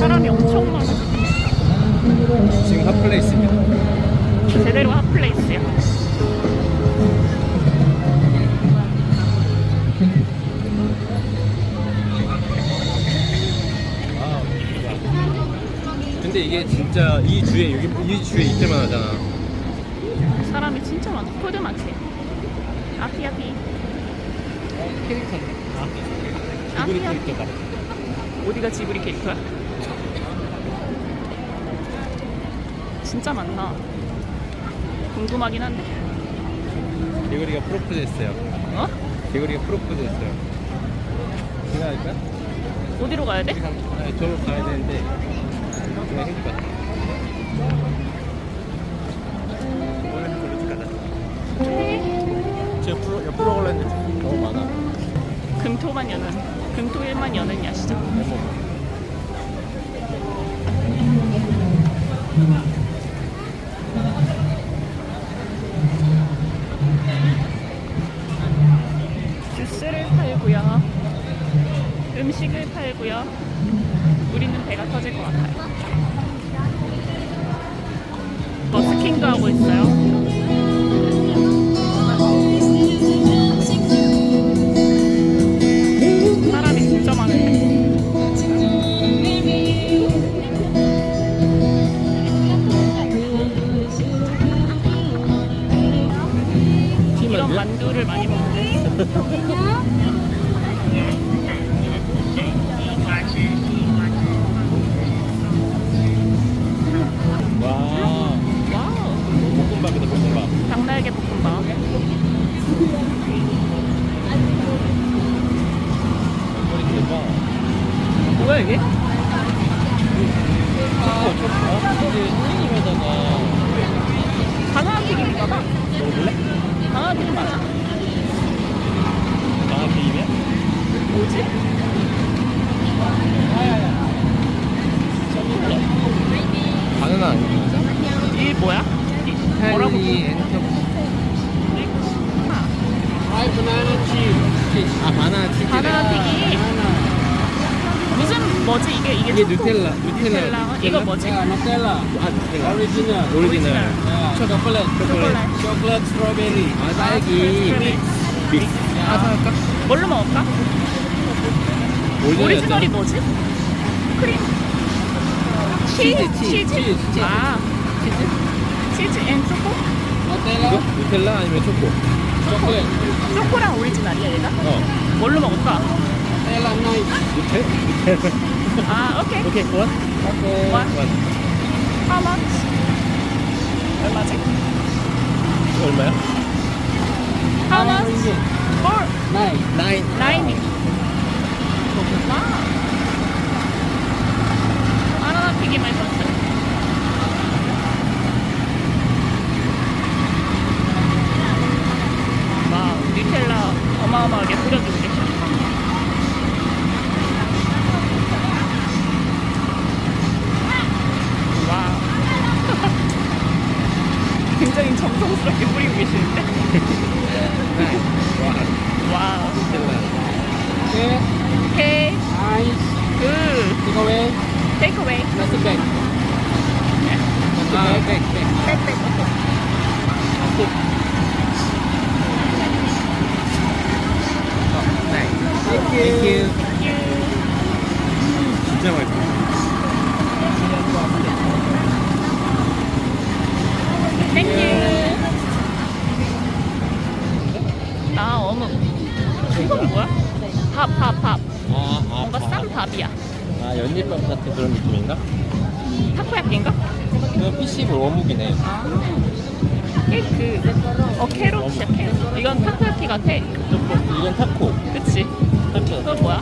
사람이 엄청 많아. 지금 핫플레이스입니다. 제대로 핫플레이스야. 아, 근데 이게 진짜 이 주에 여기 이 주에 이틀만 하잖아. 사람이 진짜 많아. 푸드 마켓. 아피 아피. 캐릭터. 아, 지브리 캐릭터가. 어디가 지브리 캐릭터야? 진짜 많나? 궁금하긴 한데. 개구리가 프로포즈 했어요. 어? 개구리가 프로포즈 했어요. 지나갈까? 어디로 가야 돼? 아니, 저로 가야 되는데 그냥 해줄 것 같아. 오늘 가자. 제 옆으로 옆으로 걸렸는데 너무 많아. 금토만 여는 금토일만 여는 야시장. 주스를 팔고요. 음식을 팔고요. 우리는 배가 터질 것 같아요. 버스킹도 하고 있어요. 바나나 튀김 맞아. 방아 튀김이야? 뭐지? 바나나 아니야? 이게 뭐야? 이- 뭐라고? 엔터. 아, 아 바나나 튀김. 바나나 튀김. 무슨 뭐지 이게 이게 이게 누텔라. 누텔라. 이거 뭐지? 아 누텔라. 오리지널. 오리지널. 초콜릿. 초콜릿. 초콜릿 스트로베리. 아 딸기. 믹스. 하나 할까? 뭘로 먹을까? 오리지널이 뭐지? 크림 치즈 치즈, 치즈, 치즈. 아 치즈 앤 초코? 이거? 누텔라 아니면 초코? 초콜릿. 초코랑 오리지널이야 얘가? 어. 뭘로 먹을까? 누텔? 누텔라. 아 오케이 오케이. 원. 원. 원. How much? 얼마지? 얼마야? How much? For 나인. nine. 와. 바나나 튀김을 샀어요. 와, 뉴텔라 어마어마하게 뿌려주고 계셔. 와. 굉장히 정성스럽게 뿌리고 계시는데? 와. 와. 누텔라. 오케이. 굿. Take away. 아, 백, 백. 땡큐. 진짜 맛있어. 땡큐. 아, 어묵. 이건 뭐야? 밥, 밥, 밥. 아, 아, 뭔가 싼 밥이야. 아, 연잎밥 같은 그런 느낌인가? 타코야끼인가? 이건 피시볼 어묵이네. 아. 케이크. 어, 캐롯이야, 캐롯. 이건 타코야끼 같아. 이건 타코. 그치? 타코. 이건 뭐야?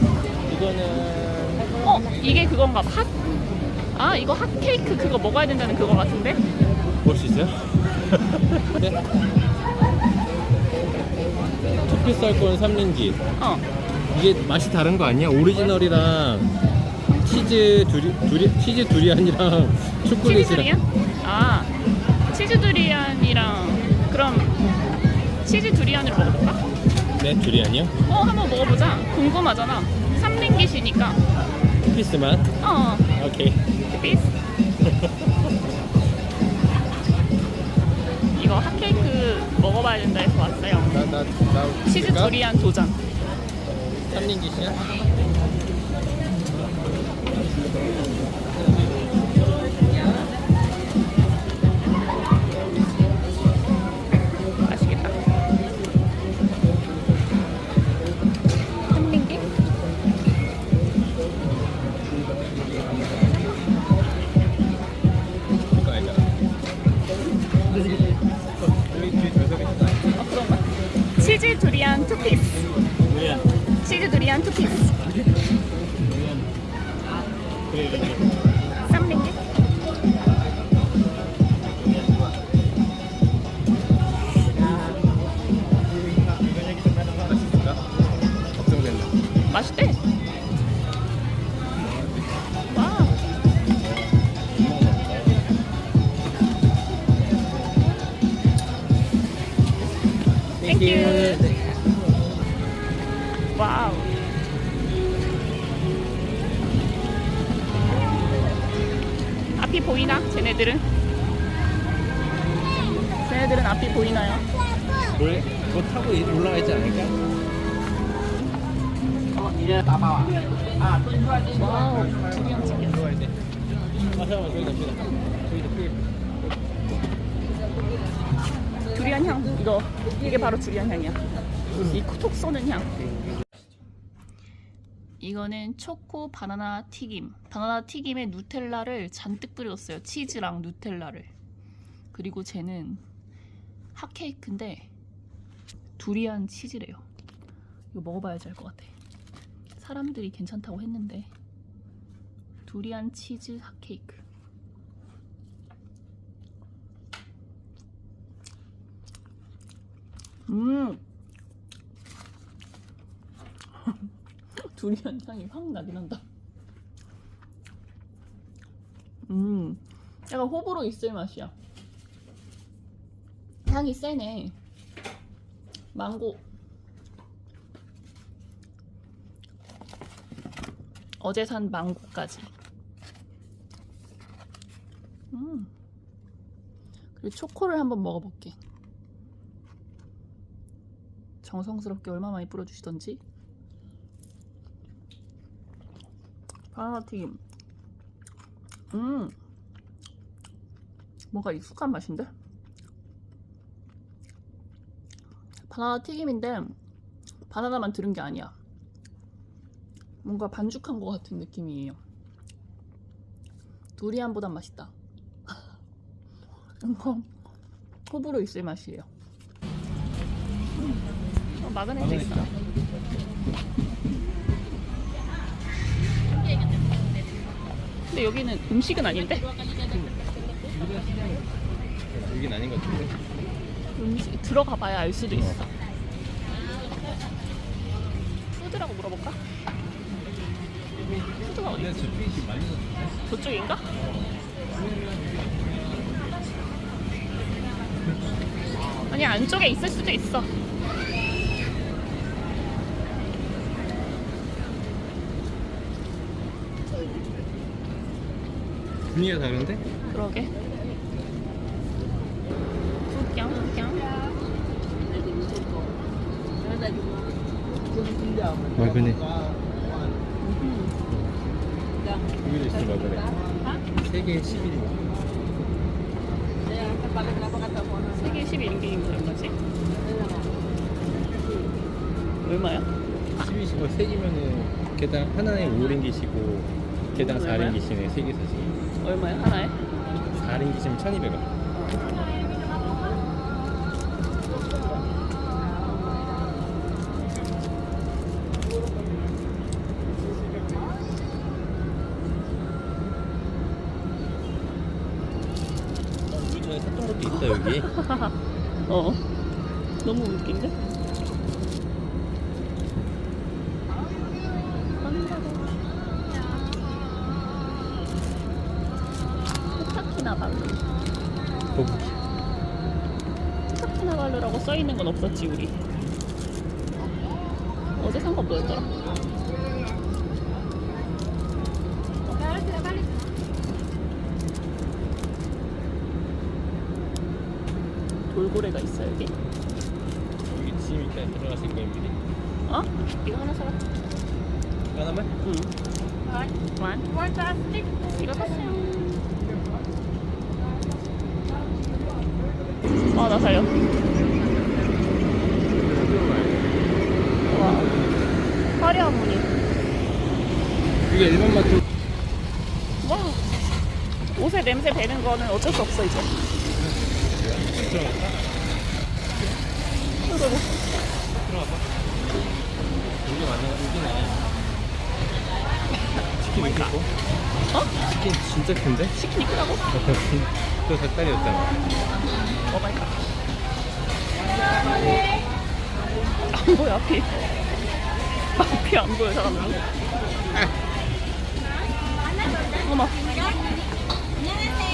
이거는 어, 이게 그건가 봐. 핫. 아, 이거 핫 케이크 그거 먹어야 된다는 그거 같은데? 볼 수 있어요? 네. 커피 쌀 거는 삼린지. 어. 이게 맛이 다른 거 아니야? 오리지널이랑 치즈 두리, 두리 치즈 두리안이랑 치즈 초콜릿이랑 두리안? 아, 치즈 두리안이랑 그럼 치즈 두리안으로 먹어볼까? 네 두리안이요? 어, 한번 먹어보자. 궁금하잖아. 삼링깃이니까. 투피스만? 어, 오케이. 비스. 이거 핫케이크 먹어봐야 된다 해서 왔어요. 나, 나, 나. 치즈 두리안 도전. 삼링기시야? Thank you. 땡큐. 와우. 앞이 보이나? 쟤네들은? 쟤네들은 앞이 보이나요? 뭘, 뭐 타고 올라가 있지 않을까? 와우. 두리안 튀겨. 올라가야 돼. 아, 잠깐만, 저기 갑시다. 저기도 필. 두리안 향. 이거 이게 바로 두리안 향이야. 이 톡 쏘는 향. 이거는 초코 바나나 튀김. 바나나 튀김에 누텔라를 잔뜩 뿌려줬어요. 치즈랑 누텔라를. 그리고 쟤는 핫케이크인데 두리안 치즈래요. 이거 먹어봐야지 알 것 같아. 사람들이 괜찮다고 했는데 두리안 치즈 핫케이크. 음. 두리안 향이 확 나긴 한다. 음. 약간 호불호 있을 맛이야. 향이 세네. 망고. 어제 산 망고까지. 음. 그리고 초코를 한번 먹어볼게. 정성스럽게 얼마 많이 뿌려주시던지? 바나나 튀김. 음. 뭔가 익숙한 맛인데? 바나나 튀김인데 바나나만 들은 게 아니야. 뭔가 반죽한 것 같은 느낌이에요. 두리안보단 맛있다. 이거 호불호 있을 맛이에요. 어, 마그네트 있어. 근데 여기는 음식은 아닌데? 여긴 아닌 것 같은데? 음식 들어가 봐야 알 수도 있어. 푸드라고 물어볼까? 푸드가 어디? 근데 저쪽이 많이 넣었는데? 저쪽인가? 아니 안쪽에 있을 수도 있어. 분위기가 다른데? 그러게. 마그네. 음. 여기도 있어, 마그네. 세개 11인가? 세계 11인게임 얼마지? 얼마야? 12시, 어, 세 개면은 개당 하나에 5링기시고 개당 얼마야? 4링기시네, 세개 사시. 얼마야 하나에? 4링기시면 1200원. 우리 전에 샀던 것도 있다, 여기. 어. 너무 웃긴데? 없었지 우리. 어제 산 거 뭐였더라? 돌고래가 있어 여기? 여기 짐 일단 들어가신 거입니 어? 이거 하나 사라. 하나만? 응. 완? 이거 샀어요. 아나 살려 화려한 무늬. 이게 일반 마트 와. 옷에 냄새 배는 거는 어쩔 수 없어, 이제. 들어갈까? 이거 들어가봐 여기 맞나? 여기네 치킨 이렇게 있고 어? 치킨 진짜 큰데? 치킨이 크다고? 그 닭다리였잖아 오 마이 갓. 안 보여, 앞이. 앞이 안 보여, 사람들. 어머.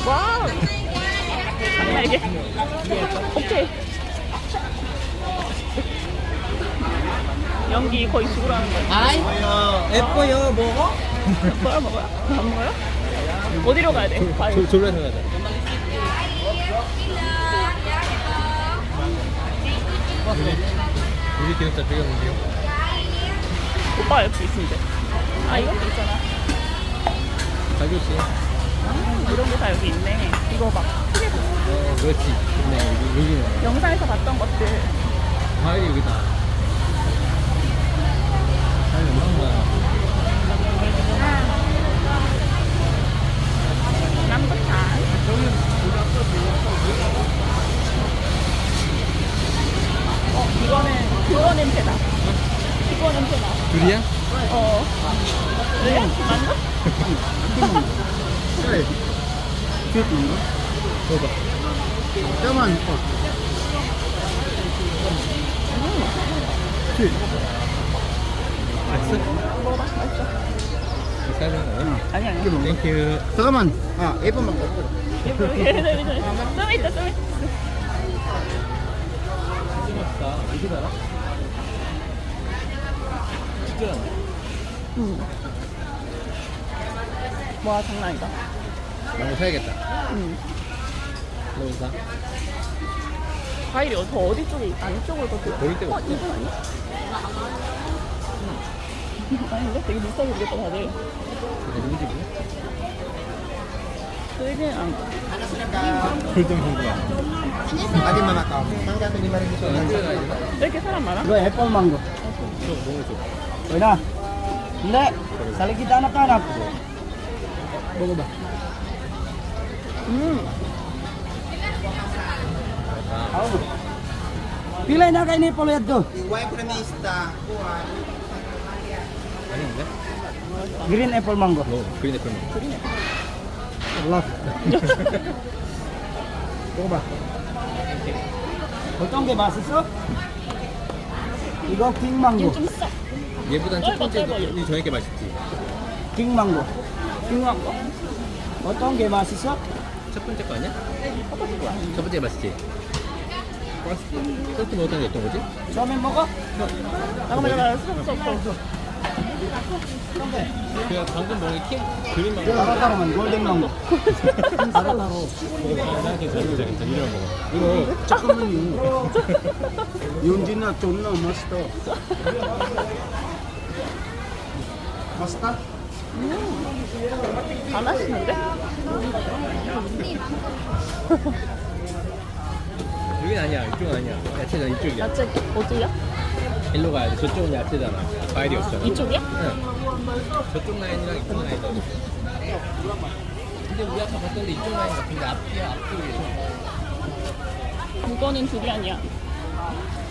와우. 이게. 오케이. 연기 거의 죽으라는 거야. 아이, 예뻐요, 먹어? 뭐야, 먹어요? 안 먹어요? 어디로 가야 돼? 과일. 조, 졸라서 가자 우리 기획자 배경인데요 오빠 옆에 있으면 돼. 아, 이것도 있잖아. 가교씨 음, 이런 게 다 여기 있네. 이거 막 크게 보- 어 그렇지 네 여기 여기는 영상에서 봤던 것들. 과일이 여기다 과일 엄청 많아 남부탄. 어, 이거는 그거 냄새다. 그거 냄새 나. 둘이야? 어. 그래? 맞나? 그래. 큐트 뭔가? 먹어봐 뼈만 어. 큐트. 맛있어? 먹어봐. 맛있어. 거야? 아니, 아니. 이게 뭔가? 땡큐 잠깐만. 아, 예쁜만 먹고. 좀 있다, 좀 있다. 맛있다 어디 살아? 진짜 음. 와, 장난 아니다. 너무 사야겠다 음. 너무 사 과일이 어- 더 어디 쪽에 있- 안쪽으로 더 들어. 보일 데가 어, 없어. 이건 아니야? 아닌데? 되게 비싸게 주겠다, 다들. 이거 누구 집이야? 되게 안. 골든 궁금해 아기 마마카. 망가 또 리마리 저 언제나 이거 왜 이렇게 사람 많아? 이거 애플 망고. 저 너무 좋아 왜나? 근데 사리 kita anak-anak. 먹어봐. 음. Ako. Pilay na kay ni Poliat to. 아닌데? Green apple mango. 너 그린 애플 Love. 먹어봐. 어떤 게 맛있어? 이거 킹 망고. 얘보단 첫 번째. 이 저녁에 맛있지 킹 망고. 중요한 거. 어떤 게 맛있어? 첫 번째 거 아니야? 첫 번째 거 아니야? 첫 번째 맛있지? 버스 먹었던 게 어떤 거지? 처음에 먹어? 잠깐만, 잠깐만. 수업, 수업, 수업, 수업. 그냥 방금 먹은 게 킹? 그린 망고 따로따로만 골든 망고. 잘 먹자 괜찮아 이런 거 이거 잠깐만요. 윤진아 존나 맛있다. 맛있다? 다 맛있는데? 여긴 아니야 이쪽은 아니야 야채는 이쪽이야 야채 어디야? 일로 가야 돼 저쪽은 야채잖아 과일이 없잖아 이쪽이야? 응 저쪽 라인이랑 이쪽 라인 근데 우리 아까 봤던데 이쪽 라인 같은데 앞이야 앞쪽이야 이거는 두리안이야.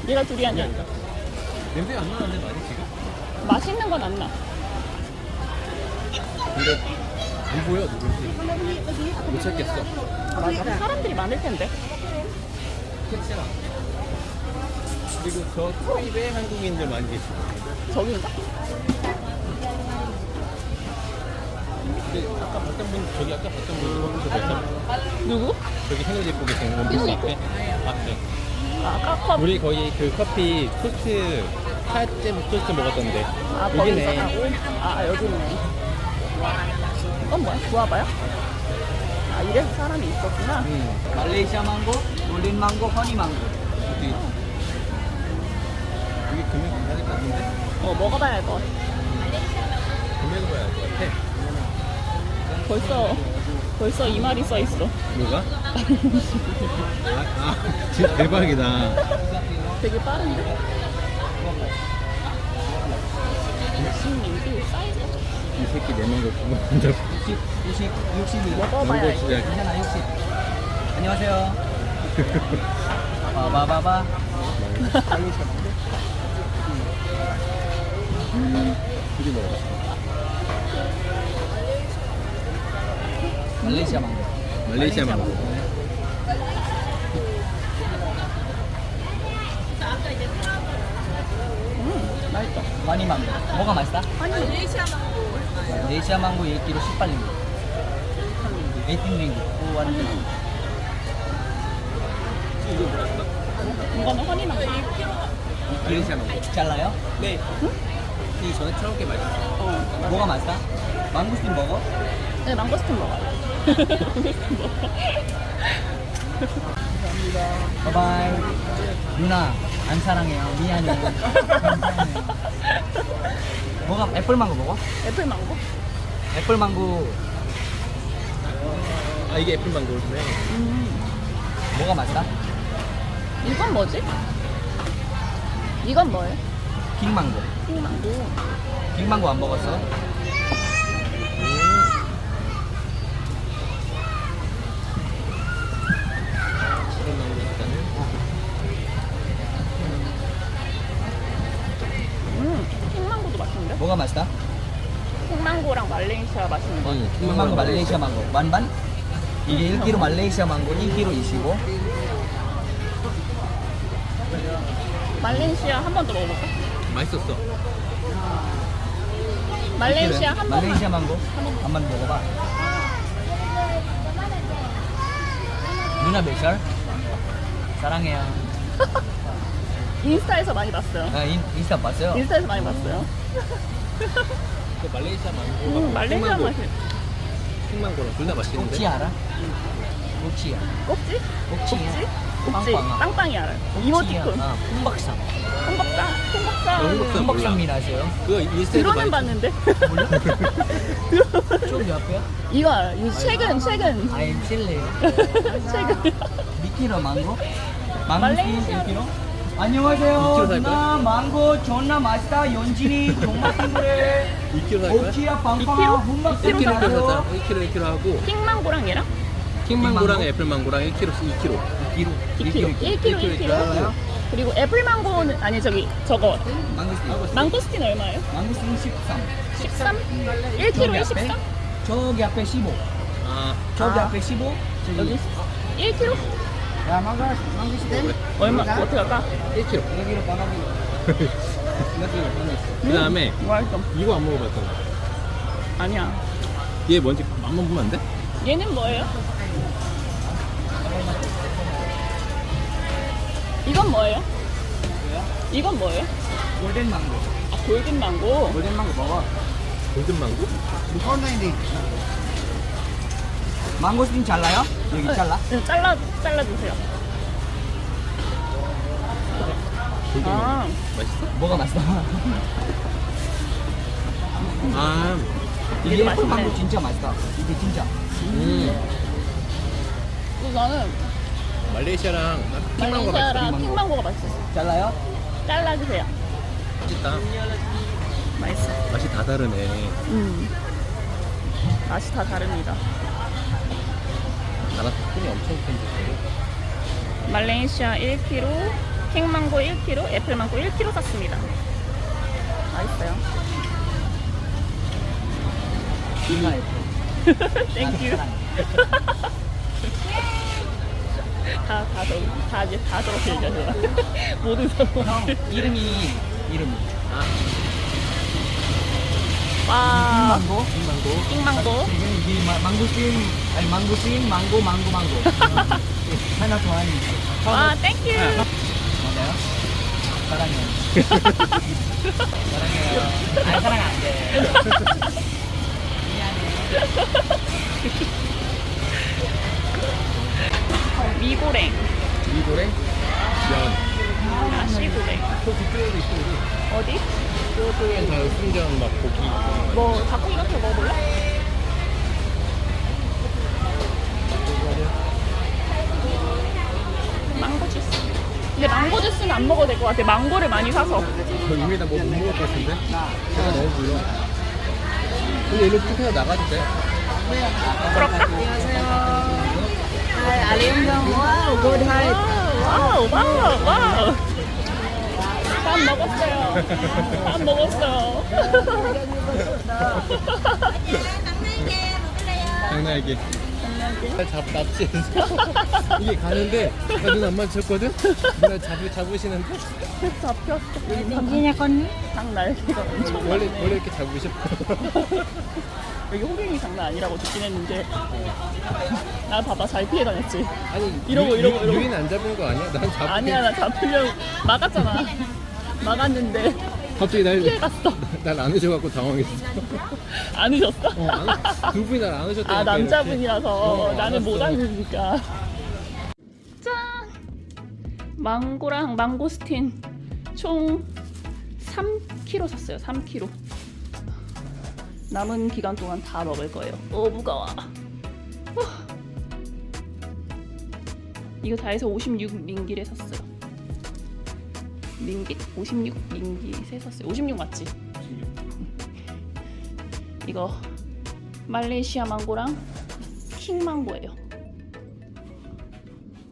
얘가 두리안이야. 냄새가 안 나는데 많이 지금? 맛있는 건 안 나. 근데 안 보여 누군지 못 찾겠어. 사람들이 많을 텐데. 캐치나 그리고 저 토입에 한국인들 많이 계시고 저기인가? 근데 아까 봤던 분 저기 아까 봤던 분 저기 봤던 누구? 저기 생일 입고 계신 원피스 앞에 앞에 아, 컵. 우리 거기 그 커피 토스트 타잼 토스트 먹었던데 아, 여기네 아, 여기 있네. 이건 뭐야? 구아바야? 아 이래서 사람이 있었구나. 응. 말레이시아 망고, 골든 망고, 허니 망고. 어떻게 이게 금액 될것 같은데? 어 먹어봐야 할 것 같아. 금액을 봐야 할것 같아. 벌써 벌써 이 말이 써 있어. 뭐가? 아, 아, 진짜 대박이다. 되게 빠른데? 신민도 사이즈 이 새끼 거 그거 먼저 60, 60, 60이요. 먹어봐야지. 진짜 괜찮아, 60. 안녕하세요. 바바바바. 둘이 먹어. 말레이시아 망고. 말레이시아 망고. 맛있다. 허니 망고. 뭐가 맛있다? 아니 말레이시아 망고 1kg 18링고. 18링고. 오, 완전. 이거는 허니 망고. 말레이시아 망고. 잘라요? 네. 이 전에 게 맛있어. 어. 뭐가 맛있다? 망고스틴 먹어? 네 망고스틴 먹어요. 망고스틴 먹어. 바이바이. 누나, 안 사랑해요. 미안해요. 미안해요. 뭐가, 애플망고 먹어? 애플 망고? 애플망고, 아 이게 애플 망고네. 음. 뭐가 맛있다? 이건 뭐지? 이건 뭐예요? 킹망고. 핑망고. 킹망고 안 먹었어? 뭐가 맛있다? 핑망고랑 말레이시아 맛있는 거. 아니 킹망고 말레이시아 망고. 반반? 이게 1kg 말레이시아 망고, 1kg 25. 말레이시아 한 번 더 먹어볼까? 맛있었어. 말레이시아 한 번만. 말레이시아 망고 한 번 먹어봐. 누나 몇 살? 사랑해요. 인스타에서 많이 봤어요. 아, 인, 인스타 봤어요? 인스타에서 많이 봤어요. 그 말레이시아 망고. 음, 말레이시아 맛이. 흰망고랑 둘 다 맛있는데. 꼭지 알아? 꼭지야. 꼭지? 꼭지. 꼭지? 꼭지. 빵빵아. 빵빵이 알아요. 이모티콘. 아. 홍박사. 홍박사. 어, 홍박사. 홍박사입니다 아세요? 그거 인스타에서 들어는 많이 봤는데. 몰라? 좀 옆에요? 이거 알아요. 이거 최근 최근 아임 칠레. 최근. 미키로 망고? 망고 말레이시아. 1kg? 안녕하세요. 살 누나 망고 존나 맛있다. 연진이 정말 친구래. 2kg 살 거야? 오키야 빵빵 2kg? 훈박 1kg 1kg 사요. 사자. 1kg 1kg 하고 핑망고랑 얘랑 킹망고랑 킹망고? 애플망고랑 1kg 2kg. 2kg. 2kg. 1kg 1kg. 알아요? 그리고 애플망고는 아니 저기 저거 망고스틴. 망고스틴 얼마예요? 망고스틴 13. 13? 저기 1kg에 앞에? 13? 저기 앞에 15. 아, 저기 아. 앞에 15. 저기. 여기 1kg? 야, 망고. 얼마? 어떻게 할까? 1kg. 여기로 바나비. 이것도 보냈어. 그 다음에 맛있어. 이거 안 먹어봤잖아. 아니야. 얘 뭔지 맛만 보면 안 돼? 얘는 뭐예요? 이건 뭐예요? 이건 뭐예요? 골든 망고. 아 골든 망고. 골든 망고 먹어. 골든 망고? 콘라인데. 망고스틴 잘라요? 여기 잘라? 네, 잘라 잘라 주세요. 골든망고. 아 맛있어? 뭐가 맛있어? 아, 이게 맛있네. 망고 진짜 맛있다. 이게 진짜. 음. 그리고 나는 말레이시아랑 킹망고 말레이시아랑 맛있어. 핑망고가 맛있어. 잘라요? 잘라 주세요. 맛있다. 맛있어. 맛이 다 다르네. 음. 맛이 다 다릅니다. 나라 덕분이 엄청 큰 말레이시아 1kg, 킹망고 1kg, 애플망고 1kg 샀습니다. 맛있어요. 애플. 땡큐. 다, 다, 저, 다, 이제 다 저렇게 얘기하잖아. 모든 형, 사람들. 이름이, 이름이. 아, 와, 망고? 킹망고. 킹망고. 이 마, 망고스틴 아니 망고스틴 망고 망고 망고 하나 더 하니 와 땡큐 맞아요? 사랑해요 사랑해요 아니 사랑 안돼 미안해 미고랭 미고랭? 면 아, 시골에. 그 북쪽에도 있고. 어디? 그쪽에 다 순정 막 고기. 뭐, 닭고기 같은 거 먹어볼래? 망고 주스. 근데 망고 주스는 안 먹어도 될 것 같아. 망고를 많이 사서. 저 이미 다뭐 못 먹을 것 같은데? 배가 너무 불러 근데 일로 쭉 해서 나가도 돼? 그럴까? Hai, Alien wow, good height. 와우, 와우, 와우. 밥 먹었어요. 밥 먹었어요. 장난이게 잡 납치해서 이게 가는데 나눈안 마주쳤거든? 누나 잡으, 잡으시는데? 잡혔어. Tingginya con 닭 날개가 엄청 원래. 원래 이렇게 잡으셔 여기 호갱이 장난 아니라고 듣긴 했는데 나 봐봐 잘 피해 다녔지 아니 이러고, 유- 이러고, 유- 이러고. 유인 안 잡은 거 아니야? 난 잡. 아니야 나 잡히려고 막았잖아 막았는데 갑자기 날 피해갔어 날 안으셔갖고 당황했어. 안으셨어? 어, 안, 두 분이 날 안으셨다니까. 아 남자분이라서 어, 나는 못 알았어. 안으니까 짠 망고랑 망고스틴 총 3kg 샀어요 3kg 남은 기간 동안 다 먹을 거예요 오 무거워 후. 이거 다 해서 56 링길에 샀어요 링깃? 56 링깃에 샀어요 56 맞지? 이거 말레이시아 망고랑 킹 망고예요